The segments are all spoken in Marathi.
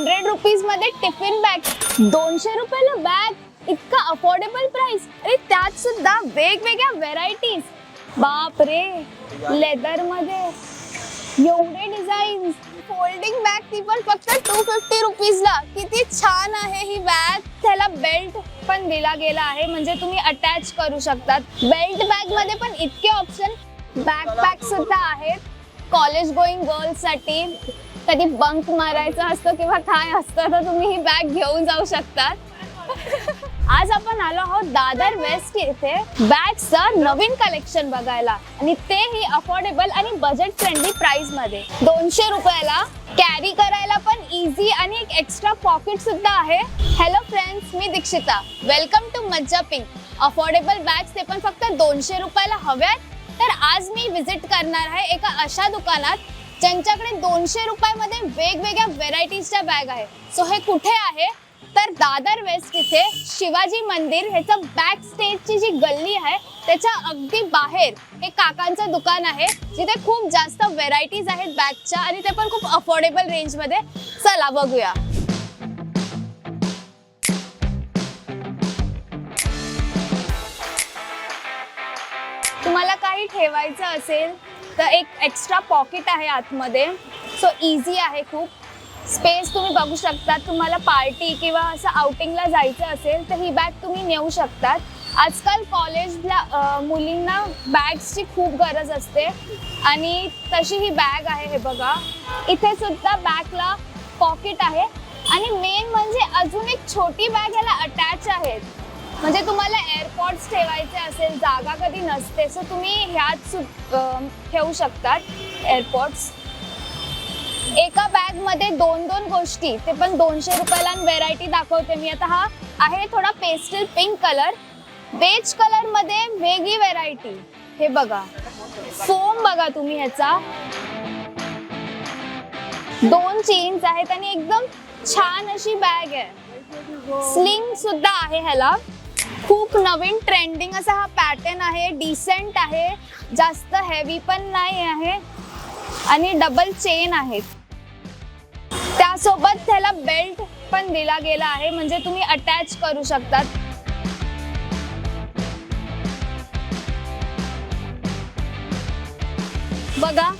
हंड्रेड रुपीजमध्ये टिफिन बॅग दोनशे रुपयाला बॅग इतका अफोर्डेबल प्राइस अरे त्यात सुद्धा वेगवेगळ्या व्हेरायटीज बाप रे लेदरमध्ये एवढे डिझाईन फोल्डिंग बॅग ती पण फक्त टू फिफ्टी रुपीजला किती छान आहे ही बॅग त्याला बेल्ट पण दिला गेला आहे. म्हणजे तुम्ही अटॅच करू शकतात. बेल्ट बॅगमध्ये पण इतके ऑप्शन बॅकपॅक सुद्धा आहेत. कॉलेज गोईंग गर्ल्ससाठी. कधी बंक मारायचं असतं किंवा काय असतं तर तुम्ही ही बॅग घेऊन जाऊ शकतात. आज आपण आलो आहोत दादर वेस्ट येथे बॅगचं नवीन कलेक्शन बघायला. आणि तेही अफोर्डेबल आणि बजेट फ्रेंडली प्राइसमध्ये. दोनशे रुपयाला कॅरी करायला पण इझी आणि एक एक्स्ट्रा पॉकेट सुद्धा आहे. हॅलो फ्रेंड्स मी दीक्षिता. वेलकम टू मज्जा पिंक अफोर्डेबल बॅग्स ते पण फक्त दोनशे रुपयाला हव्यात तर आज मी विजिट करणार आहे एका अशा दुकानात. ज्यांच्याकडे दोनशे रुपयामध्ये वेगवेगळ्या व्हेरायटीजच्या बॅग आहे. सो हे कुठे आहे? तर दादर वेस्ट इथे शिवाजी मंदिर ह्याचं बॅक स्टेजची जी गल्ली आहे त्याच्या अगदी बाहेर हे काकांचं दुकान आहे. जिथे खूप जास्त व्हेरायटीज आहेत बॅगच्या आणि ते पण खूप अफोर्डेबल रेंजमध्ये चला बघूया. तुम्हाला काही ठेवायचं असेल तर एक एक्स्ट्रा पॉकेट आहे आतमध्ये. सो इझी आहे खूप. स्पेस तुम्ही बघू शकता तुम्हाला पार्टी किंवा असं आउटिंगला जायचं असेल तर ही बॅग तुम्ही नेऊ शकतात. आजकाल कॉलेजला मुलींना बॅग्सची खूप गरज असते. आणि तशी ही बॅग आहे हे बघा. इथे सुद्धा बॅगला पॉकेट आहे. आणि मेन म्हणजे अजून एक छोटी बॅग याला अटॅच आहेत म्हणजे तुम्हाला एअरपॉड्स ठेवायचे असेल जागा कधी नसते सो तुम्ही ह्यात सु- ठेवू शकतात एअरपॉड्स एका बॅगमध्ये दोन दोन गोष्टी ते पण दोनशे रुपयाला व्हेरायटी दाखवते मी. आता हा आहे थोडा पेस्टल पिंक कलर बेज कलरमध्ये वेगळी व्हेरायटी हे बघा. फोम बघा तुम्ही ह्याचा. दोन चेन्स आहेत आणि एकदम छान अशी बॅग आहे. स्लिंग सुद्धा आहे ह्याला. खूप नवीन ट्रेंडिंग असा हा पॅटर्न आहे डिसेंट आहे जास्त हेवी पण नाही आहे आणि डबल चेन आहेत त्यासोबत त्याला बेल्ट पण दिला गेला आहे म्हणजे तुम्ही अटॅच करू शकतात. बघा.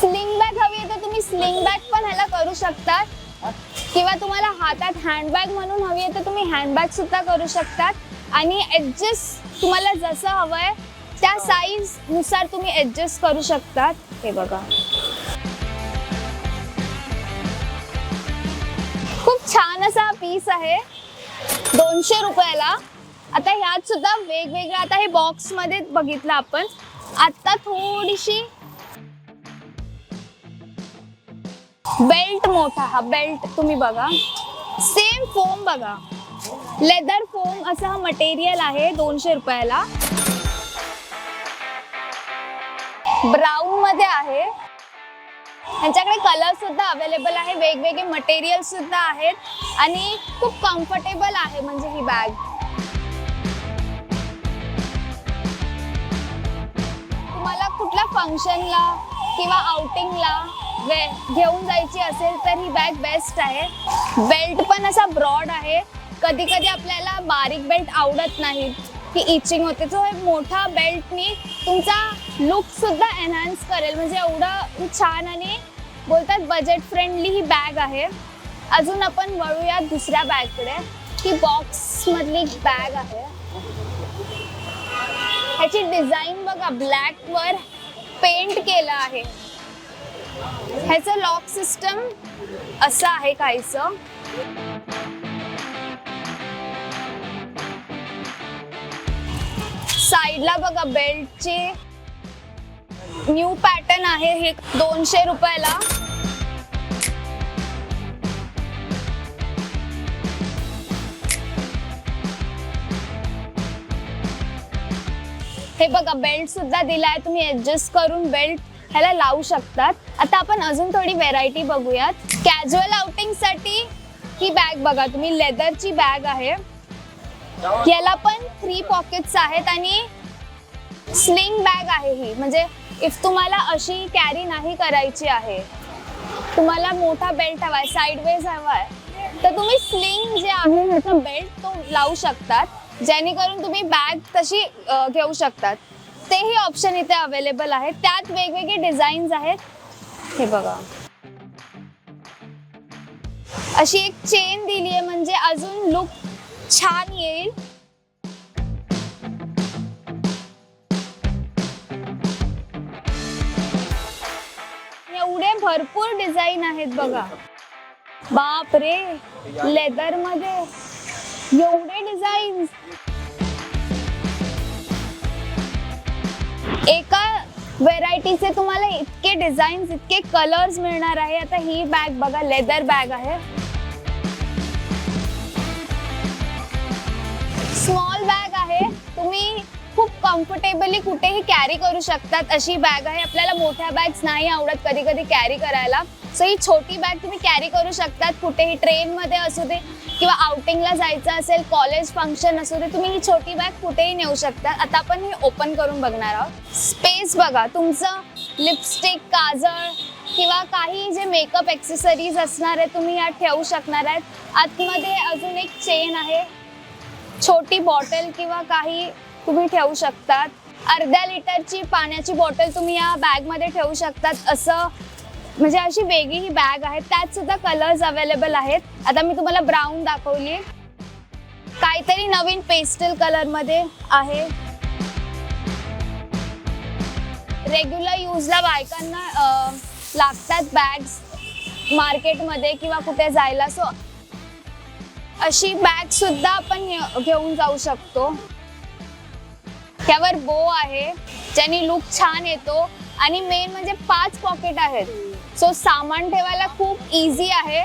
स्लिंग बॅग हवी आहे तर तुम्ही स्लिंग बॅग पण ह्याला करू शकतात. किंवा तुम्हाला हातात हँडबॅग म्हणून हवी आहे तर तुम्ही हँडबॅग सुद्धा करू शकतात. आणि ऍडजस्ट तुम्हाला जसं हवं आहे त्या साईजनुसार तुम्ही ऍडजस्ट करू शकतात. हे बघा. खूप छान असा हा पीस आहे. दोनशे रुपयाला. आता ह्यात सुद्धा वेगवेगळ्या आता हे बॉक्समध्ये बघितलं आपण. आता थोडीशी बेल्ट मोठा हा बेल्ट तुम्ही बघा. सेम फोम बघा. लेदर फोम असं हा मटेरियल आहे दोनशे रुपयाला. ब्राऊन मध्ये आहे. त्यांच्याकडे कलर सुद्धा अवेलेबल आहे. वेगवेगळे मटेरियल सुद्धा आहेत. आणि खूप कम्फर्टेबल आहे म्हणजे ही बॅग तुम्हाला कुठल्या फंक्शनला किंवा आउटिंगला वे घेऊन जायची असेल तर ही बॅग बेस्ट आहे. बेल्ट पण असा ब्रॉड आहे. कधी कधी आपल्याला बारीक बेल्ट आवडत नाही की इचिंग होते. सो हे मोठा बेल्टनी तुमचा लुक सुद्धा एनहान्स करेल. म्हणजे एवढं छान आणि बोलतात बजेट फ्रेंडली ही बॅग आहे. अजून आपण वळूया दुसऱ्या बॅगकडे ही बॉक्स मधली बॅग आहे. ह्याची डिझाईन बघा. ब्लॅक वर पेंट केलं आहे. ह्याचं लॉक सिस्टम असं आहे काहीचं साईडला बघा बेल्टची न्यू पॅटर्न आहे हे दोनशे रुपयाला. हे बघा बेल्ट सुद्धा दिलाय तुम्ही ऍडजस्ट करून बेल्ट ह्याला लावू शकतात. आता आपण अजून थोडी व्हेरायटी बघूयात. कॅज्युअल आउटिंगसाठी ही बॅग बघा तुम्ही लेदरची बॅग आहे. याला पण थ्री पॉकेट्स आहेत आणि स्लिंग बॅग आहे ही. म्हणजे इफ तुम्हाला अशी कॅरी नाही करायची आहे तुम्हाला मोठा बेल्ट हवाय साईडवेज हवाय तर तुम्ही स्लिंग जे आहे ह्याचा बेल्ट तो लावू शकतात. जेणेकरून तुम्ही बॅग तशी घेऊ शकतात. तेही ऑप्शन इथे अवेलेबल आहेत. त्यात वेगवेगळे डिझाईन्स आहेत. हे बघा. अशी एक चेन दिली आहे म्हणजे अजून लुक छान येईल. एवढे भरपूर डिझाईन आहेत बघा. बाप रे लेदरमध्ये एवढे डिझाईन्स एका व्हेरायटीचे तुम्हाला इतके डिझाईन्स इतके कलर्स मिळणार आहे. आता ही बॅग बघा लेदर बॅग आहे. स्मॉल बॅग आहे. तुम्ही खूप कम्फर्टेबली कुठेही कॅरी करू शकतात. अशी बॅग आहे. आपल्याला मोठ्या बॅग्स नाही आवडत कधी कधी कॅरी करायला. सो ही छोटी बॅग तुम्ही कॅरी करू शकतात. कुठेही ट्रेनमध्ये असू दे किंवा आउटिंगला जायचं असेल कॉलेज फंक्शन असू दे तुम्ही ही छोटी बॅग कुठेही नेऊ शकता. आता आपण हे ओपन करून बघणार आहोत. स्पेस बघा. तुमचं लिपस्टिक काजळ किंवा काही जे मेकअप एक्सेसरीज असणार आहे तुम्ही यात ठेवू शकणार आहेत. आतमध्ये अजून एक चेन आहे. छोटी बॉटल किंवा काही तुम्ही ठेवू शकतात. अर्ध्या लिटरची पाण्याची बॉटल तुम्ही या बॅगमध्ये ठेवू शकतात. असं म्हणजे अशी वेगळी ही बॅग आहे. त्यात सुद्धा कलर्स अवेलेबल आहेत. आता मी तुम्हाला ब्राऊन दाखवली काहीतरी नवीन पेस्टल कलरमध्ये आहे. रेग्युलर यूजला बायकांना लागतात बॅग्स मार्केटमध्ये किंवा कुठे जायला. सो अशी बॅग सुद्धा आपण घेऊन जाऊ शकतो. त्यावर बो आहे. ज्याने लुक छान येतो. आणि मेन म्हणजे पाच पॉकेट आहेत. सो सामान ठेवायला खूप इझी आहे.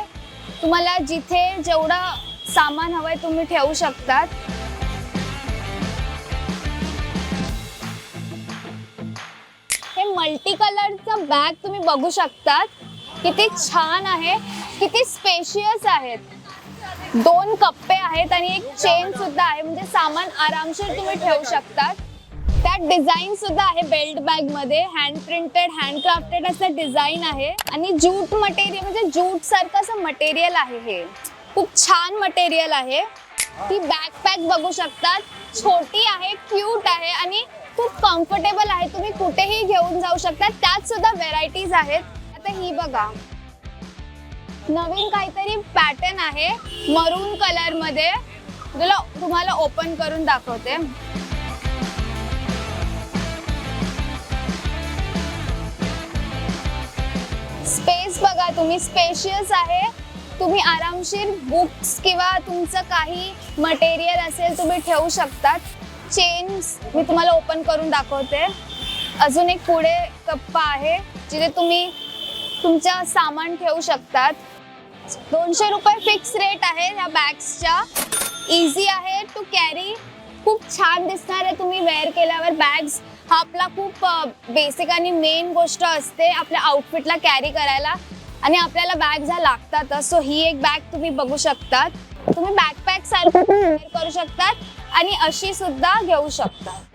तुम्हाला जिथे जेवढं सामान हवंय तुम्ही ठेवू शकतात. हे मल्टी कलरचं बॅग तुम्ही बघू शकतात. किती छान आहे. किती स्पेशियस आहेत. दोन कप्पे आहेत आणि एक चेन सुद्धा आहे. म्हणजे सामान आरामशीर तुम्ही ठेवू शकतात त्यात डिझाईन सुद्धा आहे बेल्ट बॅगमध्ये. हँड प्रिंटेड हँड क्राफ्टेड असं डिझाईन आहे. आणि जूट मटेरियल म्हणजे जूट सारखं असं मटेरियल आहे हे. खूप छान मटेरियल आहे. ती बॅकपॅक बघू शकतात छोटी आहे क्यूट आहे आणि खूप कम्फर्टेबल आहे. तुम्ही कुठेही घेऊन जाऊ शकता. त्यात सुद्धा व्हेरायटीज आहेत. आता ही बघा. नवीन काहीतरी पॅटर्न आहे मरून कलरमध्ये. तुला तुम्हाला ओपन करून दाखवते. स्पेस बघा तुम्ही स्पेशियस आहे. तुम्ही आरामशीर बुक्स किंवा तुमचं काही मटेरियल असेल तुम्ही ठेवू शकतात. चेन्स मी तुम्हाला ओपन करून दाखवते. अजून एक पुढे कप्पा आहे जिथे तुम्ही तुमचं सामान ठेवू शकतात. दोनशे रुपये फिक्स रेट आहे या बॅग्सच्या इझी आहे टू कॅरी खूप छान दिसणार आहे तुम्ही वेअर केल्यावर बॅग्स हा आपला खूप बेसिक आणि मेन गोष्ट असते आपल्या आउटफिटला कॅरी करायला. आणि आपल्याला बॅग्स ह्या लागतातच सो ही एक बॅग तुम्ही बघू शकतात. तुम्ही बॅकपॅक सारखं वेअर करू शकतात. आणि अशी सुद्धा घेऊ शकतात.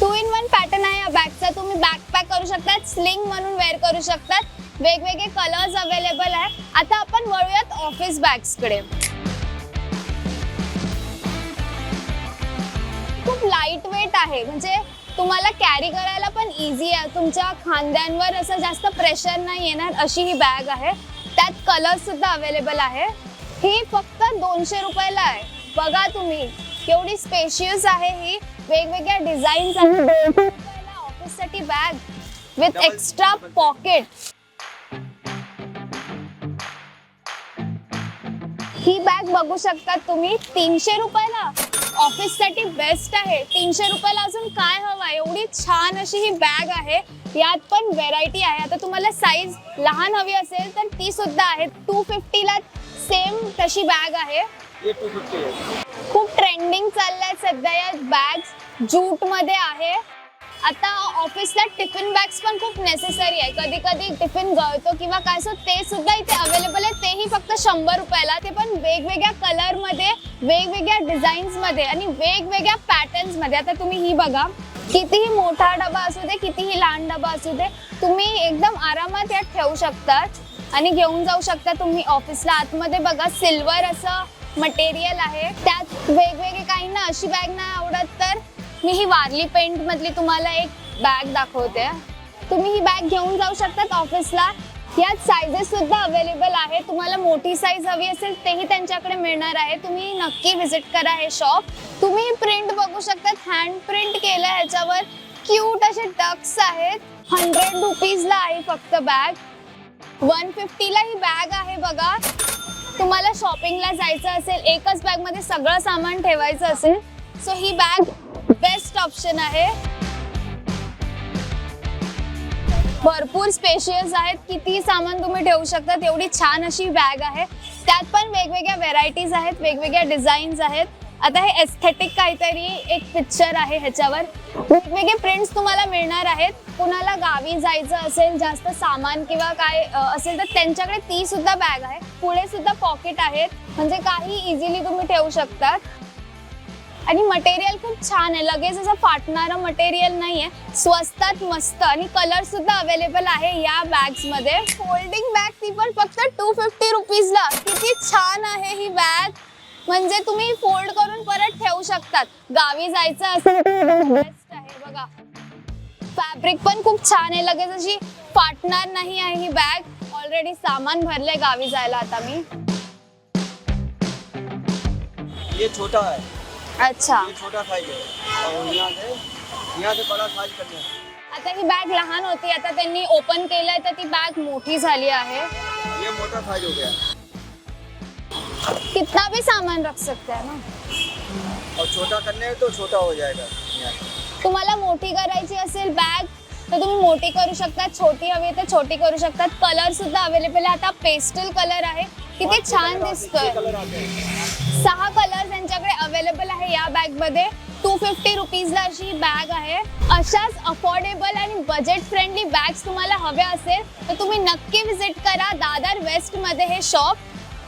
टू इन वन पॅटर्न आहे या बॅगचा तुम्ही बॅकपॅक करू शकतात स्लिंग म्हणून वेअर करू शकतात. वेगवेगळे कलर्स अवेलेबल आहे. आता आपण वळूयात ऑफिस बॅग्सकडे खूप लाइट वेट आहे. म्हणजे तुम्हाला कॅरी करायला पण इझी आहे. तुमच्या खांद्यांवर असं जास्त प्रेशर नाही येणार अशी ही बॅग आहे. त्यात कलर सुद्धा अवेलेबल आहे. ही फक्त दोनशे रुपयाला आहे. बघा तुम्ही. केवढी स्पेशियस आहे ही. वेगवेगळ्या डिझाईन्स आहे. ऑफिससाठी बॅग विथ एक्स्ट्रा पॉकेट ही बॅग बघू शकता तुम्ही. तीनशे रुपयाला. ऑफिससाठी बेस्ट आहे. तीनशे रुपयाला अजून काय हवं? एवढी छान अशी ही बॅग आहे. यात पण व्हेरायटी आहे. आता तुम्हाला साईज लहान हवी असेल तर ती सुद्धा आहे. टू फिफ्टीला सेम तशी बॅग आहे. खूप ट्रेंडिंग चाललंय सध्या या बॅग्स जूटमध्ये आहे. आता ऑफिसला टिफिन बॅग्स पण खूप नेसेसरी आहे. कधी कधी टिफिन गळतो किंवा काय असं ते सुद्धा इथे अवेलेबल आहे. तेही फक्त शंभर रुपयाला. ते पण वेगवेगळ्या कलरमध्ये वेगवेगळ्या डिझाईन्समध्ये आणि वेगवेगळ्या पॅटर्न्समध्ये आता तुम्ही ही बघा. कितीही मोठा डबा असू दे कितीही लहान डबा असू दे तुम्ही एकदम आरामात यात ठेवू शकतात. आणि घेऊन जाऊ शकता तुम्ही ऑफिसला आतमध्ये बघा सिल्वर असं मटेरियल आहे. त्यात वेगवेगळे काही ना अशी बॅग नाही आवडत तर मी ही वारली पेंट मधली तुम्हाला एक बॅग दाखवते. तुम्ही ही बॅग घेऊन जाऊ शकतात ऑफिसला यात सायझेस सुद्धा अवेलेबल आहे. तुम्हाला मोठी साईज हवी असेल तेही त्यांच्याकडे मिळणार आहे. तुम्ही नक्की व्हिजिट करा हे शॉप तुम्ही प्रिंट बघू शकतात. हँड प्रिंट केलं ह्याच्यावर. क्यूट असे टक्स आहेत. हंड्रेड रुपीजला आहे फक्त बॅग वन फिफ्टीला ही बॅग आहे बघा. तुम्हाला शॉपिंगला जायचं असेल एकच बॅगमध्ये सगळं सामान ठेवायचं असेल सो ही बॅग बेस्ट ऑप्शन आहे. भरपूर स्पेशियस आहेत किती सामान तुम्ही ठेवू शकता एवढी छान अशी बॅग आहे. त्यात पण वेगवेगळ्या व्हेरायटीज आहेत वेगवेगळ्या डिझाईन्स आहेत. आता हे एस्थेटिक काहीतरी एक पिक्चर आहे ह्याच्यावर. वेगवेगळे प्रिंट्स तुम्हाला मिळणार आहेत. कुणाला गावी जायचं असेल जास्त सामान किंवा काय असेल तर त्यांच्याकडे ती सुद्धा बॅग आहे. पुढे सुद्धा पॉकेट आहेत. म्हणजे काही इझिली तुम्ही ठेवू शकतात. आणि मटेरियल खूप छान आहे. लगेच असं फाटणारं मटेरियल नाही आहे स्वस्तात मस्त आणि कलर सुद्धा अवेलेबल आहे या बॅग्समध्ये. फोल्डिंग बॅग ती पण फक्त टू फिफ्टी रुपीजला किती छान आहे ही बॅग म्हणजे तुम्ही फोल्ड करून परत ठेवू शकतात. गावी जायचं असेल बेस्ट आहे बघा. फॅब्रिक पण खूप छान आहे. लगेच अशी फाटणार नाही आहे ही बॅग ऑलरेडी सामान भरलंय गावी जायला आता मी. ये छोटा है। अच्छा. ये छोटा साइज है। और यहाँ से यहाँ से बड़ा साइज करना है। आता ही बॅग लहान होती. आता त्यांनी ओपन केलंय तर ती बॅग मोठी झाली आहे. ये मोटा साइज हो गया। कितना भी सामान रख सकते हैं ना। और छोटा करने तो छोटा हो जाएगा। तुम्हाला मोठी करायची असेल बॅग तर तुम्ही मोठी करू शकता छोटी हवी तर छोटी करू शकतात कलर सुद्धा अवेलेबल आहे. आता पेस्टल कलर आहे. किती छान दिसतोय. सहा कलर त्यांच्याकडे अवेलेबल आहे या बॅगमध्ये. टू फिफ्टी रुपीजला अशी बॅग आहे. अशाच अफोर्डेबल आणि बजेट फ्रेंडली बॅग्स तुम्हाला हव्या असेल तर तुम्ही नक्की विजिट करा दादर वेस्टमध्ये हे शॉप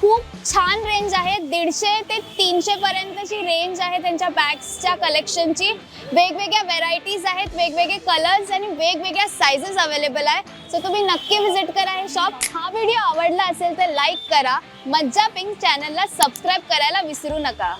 खूप छान रेंज आहे. दीडशे ते तीनशे पर्यंतची रेंज आहे त्यांच्या बॅग्सच्या कलेक्शनची वेगवेगळ्या व्हेरायटीज आहेत वेगवेगळे कलर्स आणि वेगवेगळ्या साईजेस अवेलेबल आहे. सो तुम्ही नक्की व्हिजिट करा हे शॉप हा व्हिडिओ आवडला असेल तर लाईक करा. मज्जा पिंक चॅनलला सबस्क्राईब करायला विसरू नका.